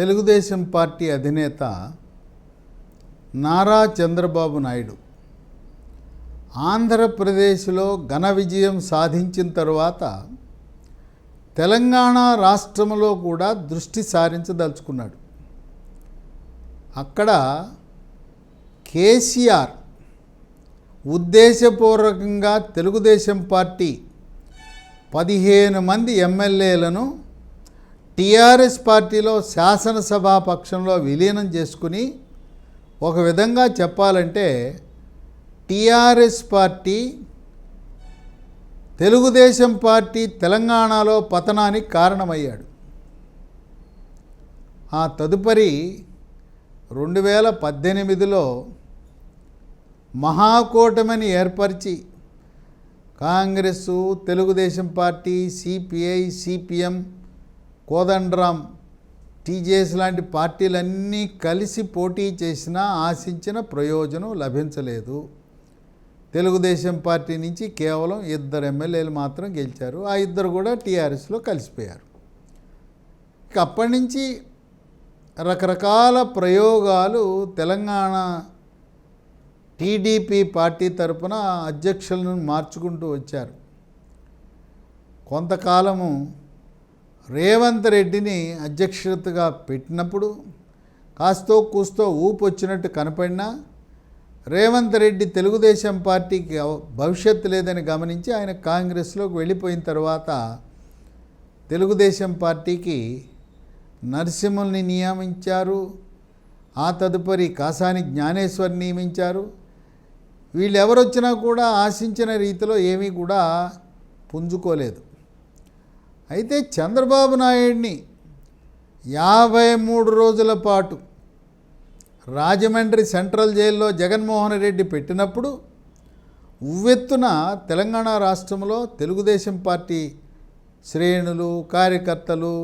Telugu Desam party అధినేత నారా చంద్రబాబు నాయుడు ఆంధ్రప్రదేశ్లో ఘన విజయం సాధించిన తర్వాత తెలంగాణ రాష్ట్రంలో కూడా దృష్టి సారించదలుచుకున్నాడు. అక్కడ కేసీఆర్ ఉద్దేశపూర్వకంగా తెలుగుదేశం పార్టీ పదిహేను మంది ఎమ్మెల్యేలను టీఆర్ఎస్ పార్టీలో శాసనసభా పక్షంలో విలీనం చేసుకుని ఒక విధంగా చెప్పాలంటే టీఆర్ఎస్ పార్టీ తెలుగుదేశం పార్టీ తెలంగాణలో పతనానికి కారణమయ్యాడు. ఆ తదుపరి రెండు వేల పద్దెనిమిదిలో మహాకూటమిని ఏర్పరిచి Congress Telugu Desam party CPI CPM Kodandaram TJS లాంటి పార్టీలన్నీ కలిసి పోటీ చేసినా ఆశించిన ప్రయోజనం లభించలేదు. తెలుగుదేశం పార్టీ నుంచి కేవలం ఇద్దరు ఎమ్మెల్యేలు మాత్రం గెలిచారు. ఆ ఇద్దరు కూడా టీఆర్ఎస్లో కలిసిపోయారు. ఇక అప్పటి నుంచి రకరకాల ప్రయోగాలు తెలంగాణ టీడీపీ పార్టీ తరపున అధ్యక్షులను మార్చుకుంటూ వచ్చారు. కొంతకాలము రేవంత్ రెడ్డిని అధ్యక్షతగా పెట్టినప్పుడు కాస్తో కూస్తో ఊపు వచ్చినట్టు కనపడినా రేవంత్ రెడ్డి తెలుగుదేశం పార్టీకి భవిష్యత్తు లేదని గమనించి ఆయన కాంగ్రెస్లోకి వెళ్ళిపోయిన తర్వాత తెలుగుదేశం పార్టీకి నరసింహుల్ని నియమించారు. ఆ తదుపరి కాసాని జ్ఞానేశ్వర్ నియమించారు. వీళ్ళు ఎవరొచ్చినా కూడా ఆశించిన రీతిలో ఏమీ కూడా పుంజుకోలేదు. అయితే చంద్రబాబు నాయుడిని యాభై మూడు రోజుల పాటు రాజమండ్రి సెంట్రల్ జైల్లో జగన్మోహన్ రెడ్డి పెట్టినప్పుడు ఉవ్వెత్తున తెలంగాణ రాష్ట్రంలో తెలుగుదేశం పార్టీ శ్రేణులు కార్యకర్తలు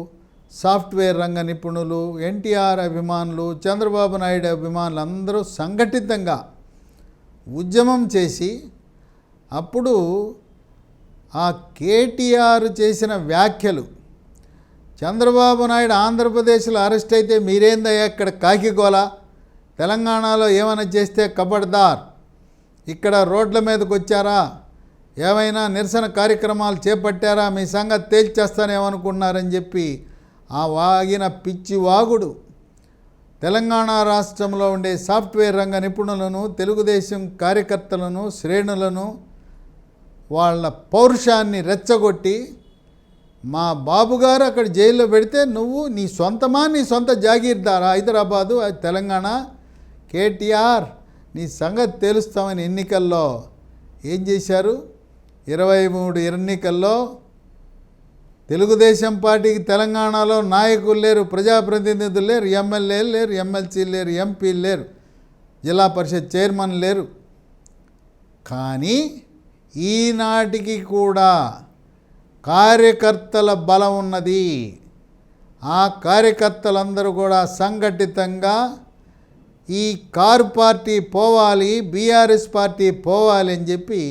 సాఫ్ట్వేర్ రంగ నిపుణులు ఎన్టీఆర్ అభిమానులు చంద్రబాబు నాయుడు అభిమానులు అందరూ సంఘటితంగా ఉద్యమం చేసి అప్పుడు ఆ కేటీఆర్ చేసిన వ్యాఖ్యలు. చంద్రబాబు నాయుడు ఆంధ్రప్రదేశ్లో అరెస్ట్ అయితే మీరేందయ్యా ఇక్కడ కాకిగోల తెలంగాణలో ఏమైనా చేస్తే కబడ్దార్? ఇక్కడ రోడ్ల మీదకి వచ్చారా? ఏమైనా నిరసన కార్యక్రమాలు చేపట్టారా? మీ సంగతి తేల్చేస్తానేమనుకున్నారని చెప్పి ఆ వాగిన పిచ్చి వాగుడు. తెలంగాణ రాష్ట్రంలో ఉండే సాఫ్ట్వేర్ రంగ నిపుణులను తెలుగుదేశం కార్యకర్తలను శ్రేణులను వాళ్ళ పౌరుషాన్ని రెచ్చగొట్టి మా బాబుగారు అక్కడ జైల్లో పెడితే నువ్వు నీ సొంతమా నీ సొంత జాగీర్దారా? హైదరాబాదు అది తెలంగాణ కేటీఆర్ నీ సంగతి తెలుస్తామని ఎన్నికల్లో ఏం చేశారు? ఇరవై మూడు ఎన్నికల్లో తెలుగుదేశం పార్టీకి తెలంగాణలో నాయకులు లేరు ప్రజాప్రతినిధులు లేరు ఎమ్మెల్యేలు లేరు ఎమ్మెల్సీలు లేరు ఎంపీలు లేరు జిల్లా పరిషత్ చైర్మన్ లేరు. కానీ ఈనాటికి కూడా కార్యకర్తల బలం ఉన్నది. ఆ కార్యకర్తలందరూ కూడా సంఘటితంగా ఈ కారు పార్టీ పోవాలి బీఆర్ఎస్ పార్టీ పోవాలి అని చెప్పి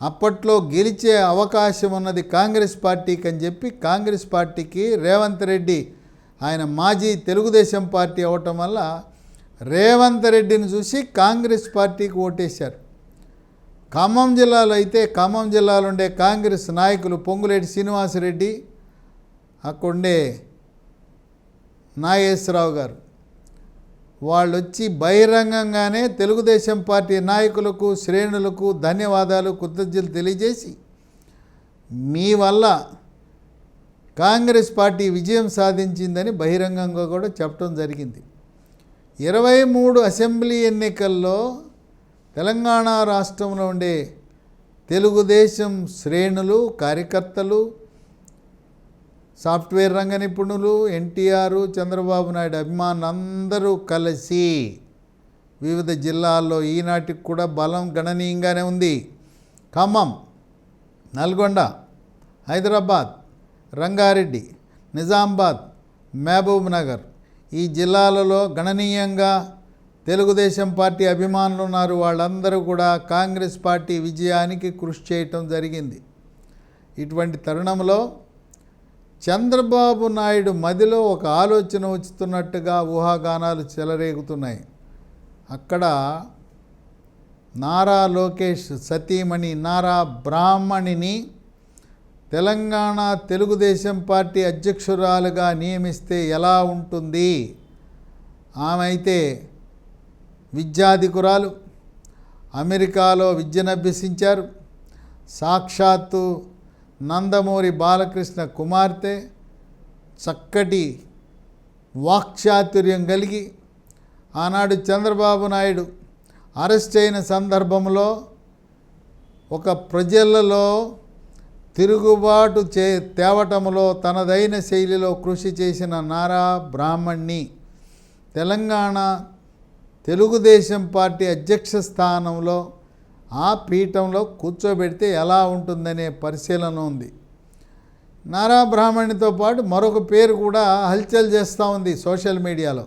అప్పట్లో గెలిచే అవకాశం ఉన్నది కాంగ్రెస్ పార్టీకి అని చెప్పి కాంగ్రెస్ పార్టీకి రేవంత్ రెడ్డి ఆయన మాజీ తెలుగుదేశం పార్టీ అవటం వల్ల రేవంత్ రెడ్డిని చూసి కాంగ్రెస్ పార్టీకి ఓటేశారు. ఖమ్మం జిల్లాలో అయితే ఖమ్మం జిల్లాలో ఉండే కాంగ్రెస్ నాయకులు పొంగులేటి శ్రీనివాసరెడ్డి అక్కడుండే నాగేశ్వరరావు గారు. వాళ్ళు వచ్చి బహిరంగంగానే తెలుగుదేశం పార్టీ నాయకులకు శ్రేణులకు ధన్యవాదాలు కృతజ్ఞతలు తెలియజేసి మీ వల్ల కాంగ్రెస్ పార్టీ విజయం సాధించిందని బహిరంగంగా కూడా చెప్పడం జరిగింది. ఇరవై మూడు అసెంబ్లీ ఎన్నికల్లో తెలంగాణ రాష్ట్రంలో ఉండే తెలుగుదేశం శ్రేణులు కార్యకర్తలు సాఫ్ట్వేర్ రంగ నిపుణులు ఎన్టీఆర్ చంద్రబాబు నాయుడు అభిమానులు అందరూ కలిసి వివిధ జిల్లాల్లో ఈనాటికి కూడా బలం గణనీయంగానే ఉంది. ఖమ్మం నల్గొండ హైదరాబాద్ రంగారెడ్డి నిజామాబాద్ మహబూబ్ నగర్ ఈ జిల్లాలలో గణనీయంగా తెలుగుదేశం పార్టీ అభిమానులు ఉన్నారు వాళ్ళందరూ కూడా కాంగ్రెస్ పార్టీ విజయానికి కృషి చేయటం జరిగింది. ఇటువంటి తరుణంలో చంద్రబాబు నాయుడు మదిలో ఒక ఆలోచన వచ్చుతున్నట్టుగా ఊహాగానాలు చెలరేగుతున్నాయి. అక్కడ నారా లోకేష్ సతీమణి నారా బ్రాహ్మణిని తెలంగాణ తెలుగుదేశం పార్టీ అధ్యక్షురాలుగా నియమిస్తే ఎలా ఉంటుంది? ఆమె అయితే విద్యాధికురాలు అమెరికాలో విద్యనభ్యసించారు సాక్షాత్తు నందమూరి బాలకృష్ణ కుమార్తె చక్కటి వాక్చాతుర్యం కలిగి ఆనాడు చంద్రబాబు నాయుడు అరెస్ట్ అయిన సందర్భంలో ఒక ప్రజలలో తిరుగుబాటు చే తేవటంలో తనదైన శైలిలో కృషి చేసిన నారా బ్రాహ్మణ్ణి తెలంగాణ తెలుగుదేశం పార్టీ అధ్యక్ష స్థానంలో ఆ పీఠంలో కూర్చోబెడితే ఎలా ఉంటుందనే పరిశీలన ఉంది. నారా బ్రాహ్మణితో పాటు మరొక పేరు కూడా హల్చల్ చేస్తూ ఉంది సోషల్ మీడియాలో.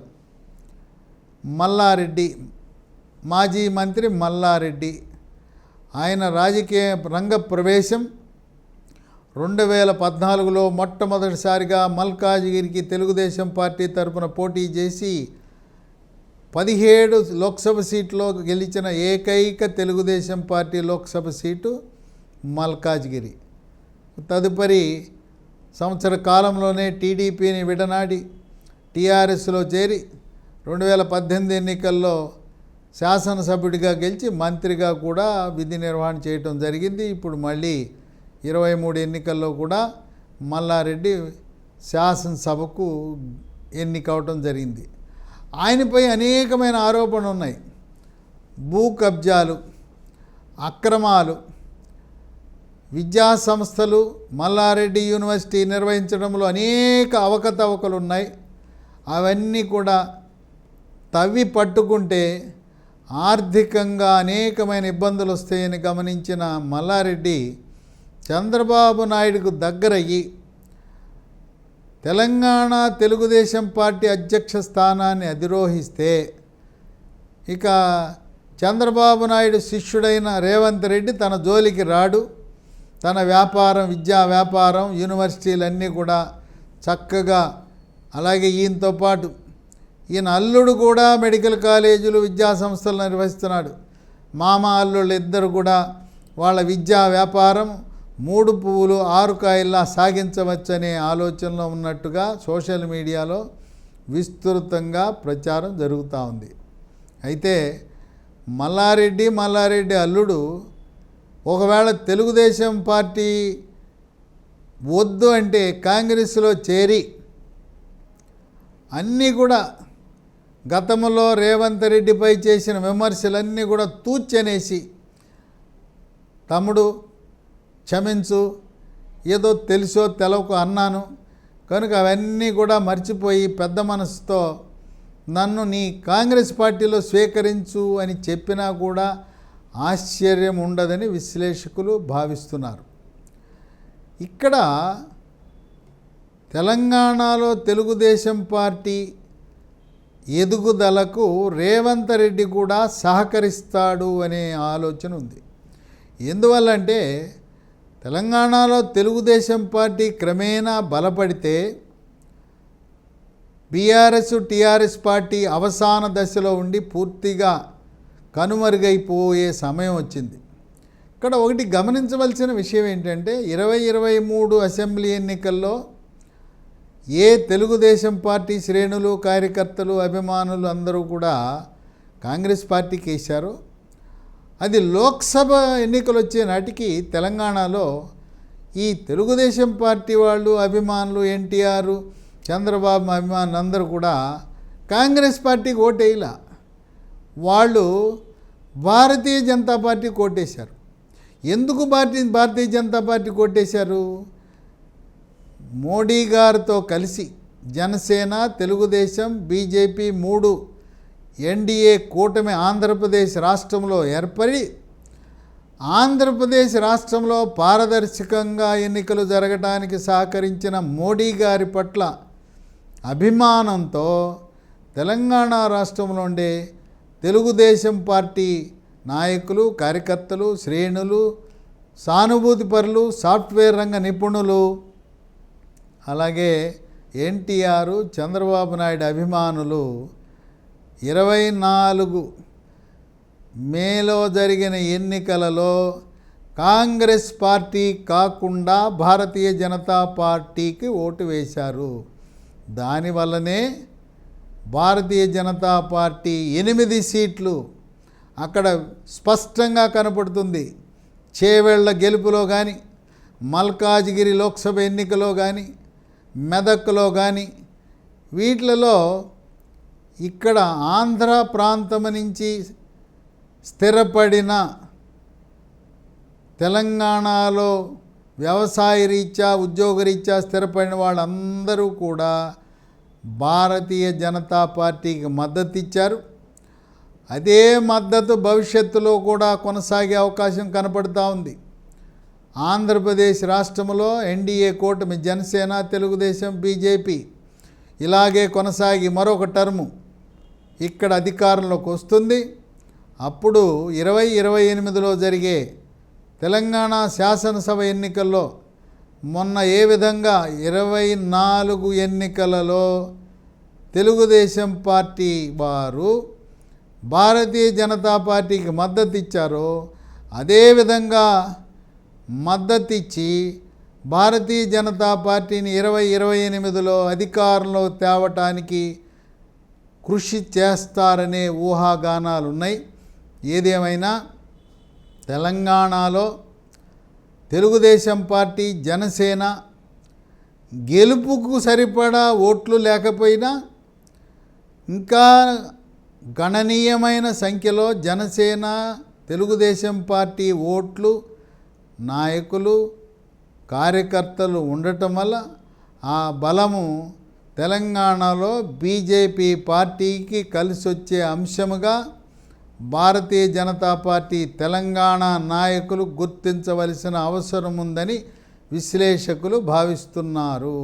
మల్లారెడ్డి మాజీ మంత్రి మల్లారెడ్డి. ఆయన రాజకీయ రంగ ప్రవేశం రెండు వేల పద్నాలుగులో మొట్టమొదటిసారిగా మల్కాజ్గిరికి తెలుగుదేశం పార్టీ తరపున పోటీ చేసి పదిహేడు లోక్సభ సీట్లో గెలిచిన ఏకైక తెలుగుదేశం పార్టీ లోక్సభ సీటు మల్కాజ్గిరి. తదుపరి సంవత్సర కాలంలోనే టీడీపీని విడనాడి టీఆర్ఎస్లో చేరి రెండు వేల పద్దెనిమిది ఎన్నికల్లో శాసనసభ్యుడిగా గెలిచి మంత్రిగా కూడా విధి నిర్వహణ చేయటం జరిగింది. ఇప్పుడు మళ్ళీ ఇరవై మూడు ఎన్నికల్లో కూడా మల్లారెడ్డి శాసనసభకు ఎన్నికవటం జరిగింది. ఆయనపై అనేకమైన ఆరోపణలు ఉన్నాయి. భూ కబ్జాలు అక్రమాలు విద్యా సంస్థలు మల్లారెడ్డి యూనివర్సిటీ నిర్వహించడంలో అనేక అవకతవకలు ఉన్నాయి. అవన్నీ కూడా తవ్వి పట్టుకుంటే ఆర్థికంగా అనేకమైన ఇబ్బందులు వస్తాయని గమనించిన మల్లారెడ్డి చంద్రబాబు నాయుడుకు దగ్గరయ్యి తెలంగాణ తెలుగుదేశం పార్టీ అధ్యక్ష స్థానాన్ని అధిరోహిస్తే ఇక చంద్రబాబు నాయుడు శిష్యుడైన రేవంత్ రెడ్డి తన జోలికి రాడు. తన వ్యాపారం విద్యా వ్యాపారం యూనివర్సిటీలన్నీ కూడా చక్కగా అలాగే ఈయనతో పాటు ఈయన అల్లుడు కూడా మెడికల్ కాలేజీలు విద్యా సంస్థలు నిర్వహిస్తున్నాడు. మామ అల్లుళ్ళు ఇద్దరు కూడా వాళ్ళ విద్యా వ్యాపారం మూడు పువ్వులు ఆరు కాయల్లా సాగించవచ్చనే ఆలోచనలో ఉన్నట్టుగా సోషల్ మీడియాలో విస్తృతంగా ప్రచారం జరుగుతూ ఉంది. అయితే మల్లారెడ్డి మల్లారెడ్డి అల్లుడు ఒకవేళ తెలుగుదేశం పార్టీ వద్దు అంటే కాంగ్రెస్లో చేరి అన్నీ కూడా గతంలో రేవంత్ రెడ్డిపై చేసిన విమర్శలన్నీ కూడా తూచనేసి తమ్ముడు క్షమించు. ఏదో తెలుసో తెలవకు అన్నాను. కనుక అవన్నీ కూడా మర్చిపోయి పెద్ద మనసుతో నన్ను నీ కాంగ్రెస్ పార్టీలో స్వీకరించు అని చెప్పినా కూడా ఆశ్చర్యం ఉండదని విశ్లేషకులు భావిస్తున్నారు. ఇక్కడ తెలంగాణలో తెలుగుదేశం పార్టీ ఎదుగుదలకు రేవంత్ రెడ్డి కూడా సహకరిస్తాడు అనే ఆలోచన ఉంది. ఎందువల్లంటే తెలంగాణలో తెలుగుదేశం పార్టీ క్రమేణా బలపడితే బీఆర్ఎస్ టీఆర్ఎస్ పార్టీ అవసాన దశలో ఉండి పూర్తిగా కనుమరుగైపోయే సమయం వచ్చింది. ఇక్కడ ఒకటి గమనించవలసిన విషయం ఏంటంటే ఇరవై ఇరవై మూడు అసెంబ్లీ ఎన్నికల్లో ఏ తెలుగుదేశం పార్టీ శ్రేణులు కార్యకర్తలు అభిమానులు అందరూ కూడా కాంగ్రెస్ పార్టీకి వేశారో. అది లోక్సభ ఎన్నికలు వచ్చే నాటికి తెలంగాణలో ఈ తెలుగుదేశం పార్టీ వాళ్ళు అభిమానులు ఎన్టీఆర్ చంద్రబాబు అభిమానులు అందరూ కూడా కాంగ్రెస్ పార్టీకి ఓటేయలా. వాళ్ళు భారతీయ జనతా పార్టీ కోటేశారు. ఎందుకు భారతీయ భారతీయ జనతా పార్టీ కోటేశారు? మోడీ గారితో కలిసి జనసేన తెలుగుదేశం బీజేపీ మూడు ఎన్డీఏ కూటమి ఆంధ్రప్రదేశ్ రాష్ట్రంలో ఏర్పడి ఆంధ్రప్రదేశ్ రాష్ట్రంలో పారదర్శకంగా ఎన్నికలు జరగడానికి సహకరించిన మోడీ గారి పట్ల అభిమానంతో తెలంగాణ రాష్ట్రంలో ఉండే తెలుగుదేశం పార్టీ నాయకులు కార్యకర్తలు శ్రేణులు సానుభూతిపరులు సాఫ్ట్వేర్ రంగ నిపుణులు అలాగే ఎన్టీఆర్ చంద్రబాబు నాయుడు అభిమానులు ఇరవై నాలుగు మేలో జరిగిన ఎన్నికలలో కాంగ్రెస్ పార్టీ కాకుండా భారతీయ జనతా పార్టీకి ఓటు వేశారు. దానివల్లనే భారతీయ జనతా పార్టీ ఎనిమిది సీట్లు అక్కడ స్పష్టంగా కనపడుతుంది. చేవేళ్ళ గెలుపులో కానీ మల్కాజ్గిరి లోక్సభ ఎన్నికలో కానీ మెదక్లో కానీ వీటిలలో ఇక్కడ ఆంధ్ర ప్రాంతం నుంచి స్థిరపడిన తెలంగాణలో వ్యవసాయ రీత్యా ఉద్యోగరీత్యా స్థిరపడిన వాళ్ళందరూ కూడా భారతీయ జనతా పార్టీకి మద్దతు ఇచ్చారు. అదే మద్దతు భవిష్యత్తులో కూడా కొనసాగే అవకాశం కనపడుతూ ఉంది. ఆంధ్రప్రదేశ్ రాష్ట్రంలో ఎన్డీఏ కూటమి జనసేన తెలుగుదేశం బీజేపీ ఇలాగే కొనసాగి మరొక టర్ము ఇక్కడ అధికారంలోకి వస్తుంది. అప్పుడు ఇరవై ఇరవై ఎనిమిదిలో జరిగే తెలంగాణ శాసనసభ ఎన్నికల్లో మొన్న ఏ విధంగా ఇరవై నాలుగు ఎన్నికలలో తెలుగుదేశం పార్టీ వారు భారతీయ జనతా పార్టీకి మద్దతు ఇచ్చారో అదేవిధంగా మద్దతు ఇచ్చి భారతీయ జనతా పార్టీని ఇరవై ఇరవై ఎనిమిదిలో అధికారంలో తేవటానికి కృషి చేస్తారనే ఊహాగానాలు ఉన్నాయి ఏదేమైనా తెలంగాణలో తెలుగుదేశం పార్టీ జనసేన గెలుపుకు సరిపడా ఓట్లు లేకపోయినా ఇంకా గణనీయమైన సంఖ్యలో జనసేన తెలుగుదేశం పార్టీ ఓట్లు నాయకులు కార్యకర్తలు ఉండటం వల్ల ఆ బలము తెలంగాణలో బీజేపీ పార్టీకి కలిసి వచ్చే అంశముగా భారతీయ జనతా పార్టీ తెలంగాణ నాయకులు గుర్తించవలసిన అవసరం ఉందని విశ్లేషకులు భావిస్తున్నారు.